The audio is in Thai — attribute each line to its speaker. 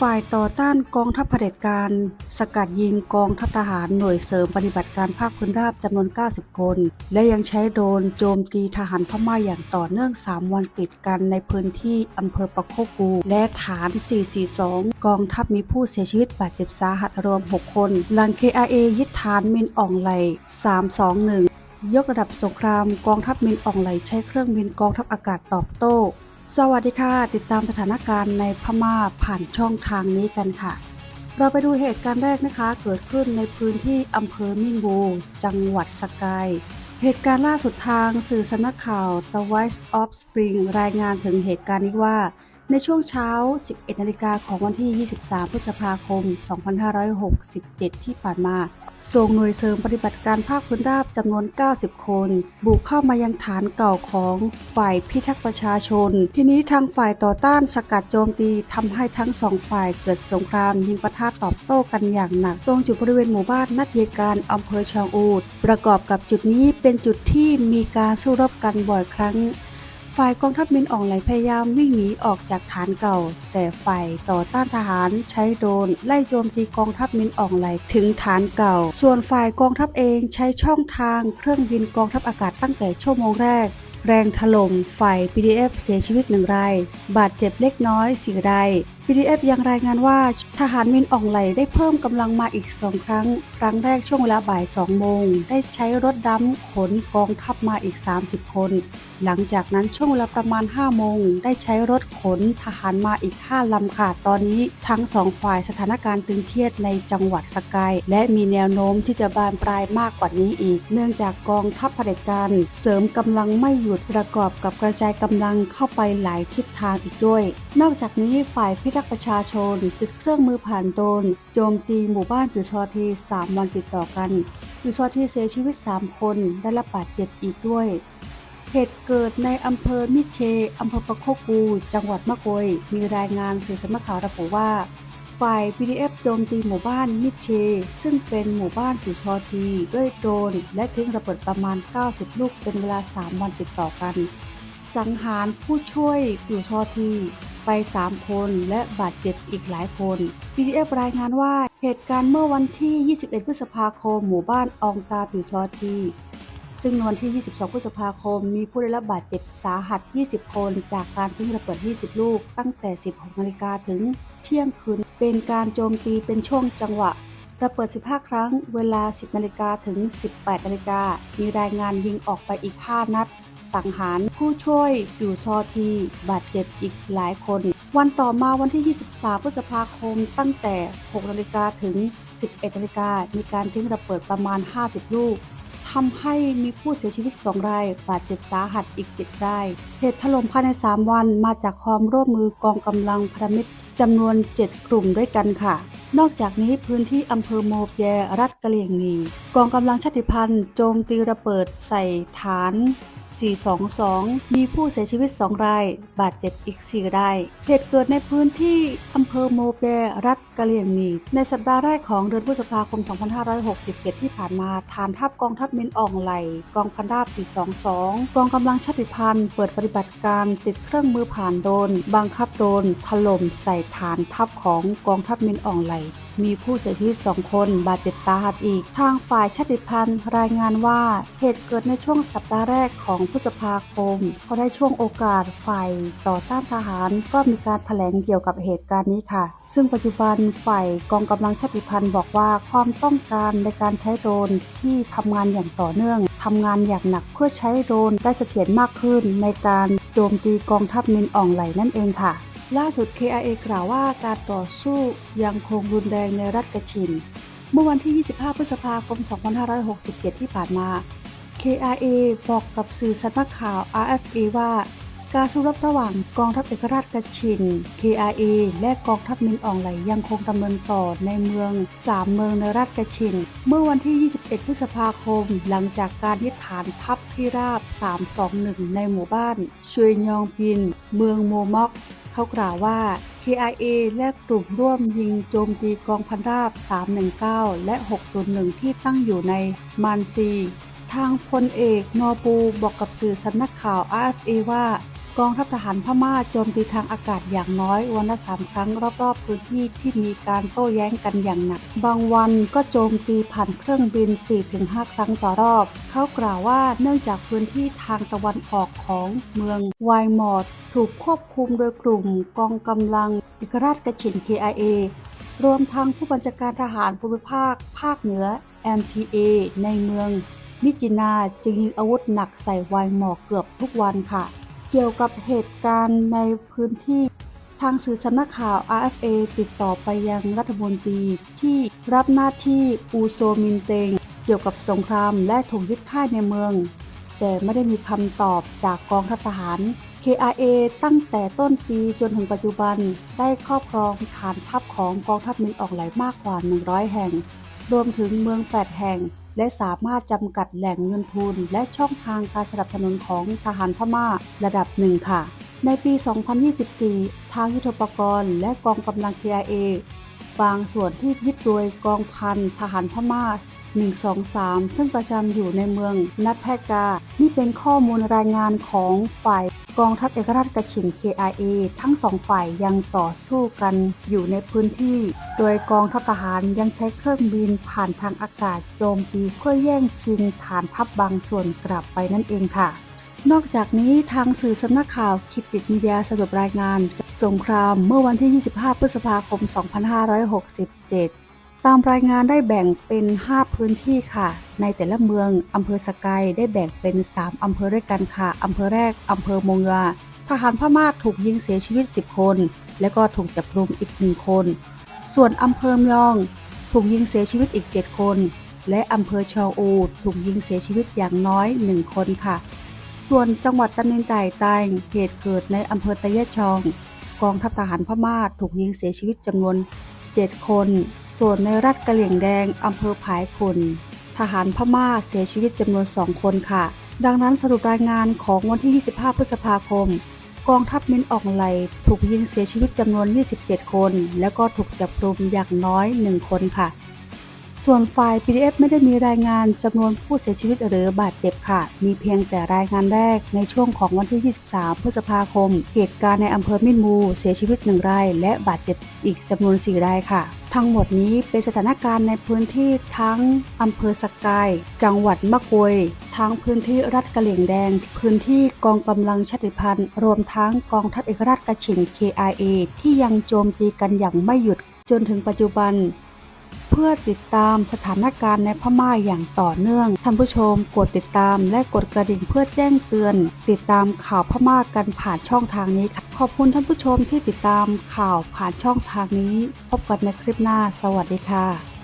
Speaker 1: ฝ่ายต่อต้านกองทัพเผด็จการ สกัดยิงกองทัพทหารหน่วยเสริมปฏิบัติการภาคพื้นราบจำนวน 90 คน และยังใช้โดรนโจมตีทหารพม่าอย่างต่อเนื่อง 3 วันติดกันในพื้นที่อำเภอปะโคกู และฐาน 442 กองทัพมีผู้เสียชีวิตบาดเจ็บสาหัสรวม 6 คนหลัง KIA ยึดฐานมินอ่องไหล321 ยกระดับสงครามกองทัพมินอ่องไหลใช้เครื่องบินกองทัพอากาศตอบโต้ สวัสดีค่ะ ติดตามสถานการณ์ในพม่าผ่านช่องทางนี้กันค่ะ เราไปดูเหตุการณ์แรกนะคะ เกิดขึ้นในพื้นที่อำเภอมินบู จังหวัดสกาย เหตุการณ์ล่าสุดทางสื่อสำนักข่าว The Voice of Spring รายงานถึงเหตุการณ์นี้ว่า ในช่วงเช้า 11นาฬิกาของวันที่ 23 พฤษภาคม 2567 ที่ผ่านมา ส่งหน่วยเสริมปฏิบัติการภาคพื้นราบจำนวน 90 คน บุกเข้ามายังฐานเก่าของฝ่ายพิทักษ์ประชาชน ทีนี้ทางฝ่ายต่อต้านสกัดโจมตีทำให้ทั้งสองฝ่ายเกิดสงคราม ยิงปะทะตอบโต้กันอย่างหนัก ตรงจุดบริเวณหมู่บ้านนัดเยการอำเภอชางอูดประกอบกับจุดนี้เป็นจุดที่มีการสู้รบกันบ่อยครั้ง ฝ่ายกองทัพมินอ่องไหลพยายามวิ่งหนีออกจากฐานเก่า แต่ฝ่ายต่อต้านทหารใช้โดรนไล่โจมตีกองทัพมินอ่องไหลถึงฐานเก่า ส่วนฝ่ายกองทัพเองใช้ช่องทางเครื่องบินกองทัพอากาศตั้งแต่ชั่วโมงแรก แรงถล่มฝ่าย PDF เสียชีวิตหนึ่งราย บาดเจ็บเล็กน้อยสี่ราย PDF ยังรายงานว่าทหารมินอ่องไหลได้เพิ่มกำลังมาอีกสองครั้ง ครั้งแรกช่วงเวลาบ่าย 2 โมง ได้ใช้รถดำขนกองทัพมาอีก 30 คน หลังจากนั้นช่วงเวลาประมาณ 5 โมง ได้ใช้รถขนทหารมาอีก 5 ลำค่ะ ตอนนี้ทั้งสองฝ่ายสถานการณ์ตึงเครียดในจังหวัดสกาย และมีแนวโน้มที่จะบานปลายมากกว่านี้อีก เนื่องจากกองทัพเผด็จการเสริมกำลังไม่หยุดประกอบกับกระจายกำลังเข้าไปหลายทิศทางอีกด้วย นอกจากนี้ฝ่ายพิทักษ์ประชาชน ติดเครื่องมือผ่านโดน โจมตีหมู่บ้านปิวชอที3 วันติดต่อกันปิวชอทีเสียชีวิต 3 คนได้รับบาดเจ็บอีกด้วย เหตุเกิดในอำเภอมิเชอำเภอปะโคกู จังหวัดมะโกยมีรายงานสื่อสำนักข่าวระบุว่าฝ่าย PDF โจมตีหมู่บ้านมิเช ซึ่งเป็นหมู่บ้านผิวชอที ด้วยโดรนและทิ้งระเบิดประมาณ 90 ลูกเป็นเวลา 3 วันติดต่อกัน สังหารผู้ช่วยผิวชอที ไป 3 คน และบาดเจ็บอีกหลายคน PDF รายงานว่าเหตุการณ์เมื่อวันที่ 21 พฤษภาคม หมู่บ้านอองตาผิวชอที ซึ่งนวันที่ 22 พฤษภาคม มีผู้ได้รับบาดเจ็บสาหัส 20 คน จากการทิ้งระเบิด 20 ลูก ตั้งแต่ 16 นาฬิกาถึงเที่ยงคืน เป็นการโจมตีเป็นช่วงจังหวะระเบิด 15 ครั้ง เวลา 10 นาฬิกาถึง 18 นาฬิกา มีรายงานยิงออกไปอีก 5 นัด สังหารผู้ช่วยอยู่ซอที บาดเจ็บอีกหลายคน วันต่อมาวันที่ 23 พฤษภาคมตั้งแต่ 6 นาฬิกาถึง 11 นาฬิกามีการทิ้งระเบิดประมาณ 50 ลูกทำให้มีผู้เสียชีวิต 2 ราย บาดเจ็บสาหัสอีก 7 ราย เหตุถล่มภายใน 3 วันมาจากความร่วมมือกองกำลังพันธมิตรจำนวน 7 กลุ่มด้วยกันค่ะ นอกจากนี้พื้นที่อำเภอโมเปียรัฐกะเหลี่ยงนีกองกำลังชาติพันธุ์โจมตีระเบิดใส่ฐาน422 มีผู้เสียชีวิต 2 ราย บาดเจ็บอีก 4 ราย เหตุเกิดในพื้นที่อำเภอโมเปรัฐกะเหลี่ยงนี ในสัปดาห์แรกของเดือนพฤษภาคม 2567 ที่ผ่านมาฐานทัพกองทัพมินอ่องไหล กองพันราบ 422 กองกำลังชาติพันธุ์เปิดปฏิบัติการติดเครื่องมือผ่านโดน บังคับโดนถล่มใส่ฐานทัพของกองทัพมินอ่องไหล มีผู้เสียชีวิต 2 คนบาดเจ็บสาหัสอีก ทางฝ่ายชาติพันธุ์ รายงานว่าเหตุเกิดในช่วงสัปดาห์แรกของพฤษภาคมพอได้ช่วงโอกาสฝ่ายต่อต้านทหารก็มีการแถลงเกี่ยวกับเหตุการณ์นี้ค่ะ ซึ่งปัจจุบันฝ่ายกองกำลังชาติพันธุ์บอกว่าความต้องการในการใช้โดรนที่ทำงานอย่างต่อเนื่องทำงานอย่างหนักเพื่อใช้โดรนได้เสถียรมากขึ้นในการโจมตีกองทัพมินอ่องไหลนั่นเองค่ะ ล่าสุด KIA กล่าวว่าการต่อสู้ยังคงรุนแรงในรัฐกะชิน เมื่อวันที่ 25 พฤษภาคม 2567 ที่ผ่านมา KIA บอกกับสื่อสำนักข่าว RFA ว่า การสู้รบระหว่างกองทัพเอกราชกะชิน KIA และกองทัพมินอ่องไหลยังคงดำเนินต่อในเมือง 3 เมืองในรัฐกะชิน เมื่อวันที่ 21 พฤษภาคม หลังจากการยึดฐานทัพที่ราบ 321 ในหมู่บ้านชวยยองปิน เมืองโมม็อก เขากล่าวว่า KIA และกลุ่มร่วมยิงโจมตีกองพันราบ 319 และ 601 ที่ตั้งอยู่ในมานซี ทางพลเอกนอปูบอกกับสื่อสำนักข่าว RFA ว่า กองทัพทหารพม่าโจมตีทางอากาศอย่างน้อยวันละสามครั้งรอบๆพื้นที่ที่มีการโต้แย้งกันอย่างหนัก บางวันก็โจมตีผ่านเครื่องบิน 4-5 ครั้งต่อรอบ เขากล่าวว่าเนื่องจากพื้นที่ทางตะวันออกของเมืองไวมอร์ดถูกควบคุมโดยกลุ่มกองกำลังเอกราชกระฉิน KIA รวมทั้งผู้บัญชาการทหารภูมิภาค ภาคเหนือ MPA ในเมืองมิจินาจึงยิงอาวุธหนักใส่ไวมอกเกือบทุกวันค่ะ กี่ยวกับเหตุการณ์ในพื้นที่ ทางสื่อสำนักข่าว RFA ติดต่อไปยังรัฐมนตรีที่รับหน้าที่อูโซมินเตง เกี่ยวกับสงครามและถูกยึดค่ายในเมือง แต่ไม่ได้มีคำตอบจากกองทัพทหาร KIA ตั้งแต่ต้นปีจนถึงปัจจุบันได้ครอบครองฐานทัพของกองทัพมินออกไหลมากกว่า 100 แห่ง รวมถึงเมือง 8 แห่ง และสามารถจำกัดแหล่งเงินทุน และช่องทางการสนับสนุนของทหารพม่าระดับหนึ่งค่ะ ในปี 2024 ทางยุทธปกรณ์และกองกำลัง KIA บางส่วนที่ยึดโดยกองพันทหารพม่า 123 ซึ่งประจำอยู่ในเมืองนัดแพกา นี่เป็นข้อมูลรายงานของฝ่ายกองทัพเอกราชกฉิน KIA ทั้งสองฝ่ายยังต่อสู้กันอยู่ในพื้นที่ โดยกองทัพทหารยังใช้เครื่องบินผ่านทางอากาศโจมตีเพื่อแย่งชิงฐานทัพบางส่วนกลับไปนั่นเองค่ะ นอกจากนี้ทางสื่อสำนักข่าวคิดติดมีเดียสรุปรายงานจากสงครามเมื่อวันที่ 25 พฤษภาคม 2567 ตามรายงานได้แบ่งเป็น 5 พื้นที่ค่ะ ในแต่ละเมืองอำเภอสกายได้แบ่งเป็น 3อำเภอด้วยกันค่ะอำเภอแรกอำเภอมงยาทหารพม่าถูกยิงเสียชีวิต 10 คน และก็ถูกจับกลุ่มอีก1คน ส่วนอำเภอมยอง ถูกยิงเสียชีวิตอีก 7 คน และอำเภอชองอูถูกยิงเสียชีวิตอย่างน้อย 1 คนค่ะ ส่วนจังหวัดตันนินไต่ใต้เหตุเกิดในอำเภอตะเยะชอง กองทัพทหารพม่าถูกยิงเสียชีวิตจำนวน 7 คน ส่วนในรัฐกะเหลี่ยงแดงอำเภอผายขุนทหารพม่าเสียชีวิตจำนวน 2 คนค่ะ ดังนั้นสรุปรายงานของวันที่ 25 พฤษภาคม กองทัพมินอองไหลถูกยิงเสียชีวิตจำนวน 27 คน แล้วก็ถูกจับกลุ่มอย่างน้อย 1 คนค่ะ ส่วนฝ่าย PDF ไม่ได้มีรายงานจำนวนผู้เสียชีวิตหรือบาดเจ็บค่ะ มีเพียงแต่รายงานแรกในช่วงของวันที่ 23 พฤษภาคม เหตุการณ์ในอำเภอมินมู เสียชีวิตหนึ่งราย และบาดเจ็บอีกจำนวน 4 รายค่ะ ทั้งหมดนี้เป็นสถานการณ์ในพื้นที่ทั้งอำเภอสกาย จังหวัดมะกวยทั้งพื้นที่รัฐกะเหลี่ยงแดง พื้นที่กองกำลังชาติพันธุ์ รวมทั้งกองทัพเอกราชกระฉิน KIA ที่ยังโจมตีกันอย่างไม่หยุดจนถึงปัจจุบัน เพื่อติดตามสถานการณ์ในพม่าอย่างต่อเนื่อง ท่านผู้ชมกดติดตามและกดกระดิ่งเพื่อแจ้งเตือน ติดตามข่าวพม่ากันผ่านช่องทางนี้ค่ะ ขอบคุณท่านผู้ชมที่ติดตามข่าวผ่านช่องทางนี้ พบกันในคลิปหน้า สวัสดีค่ะ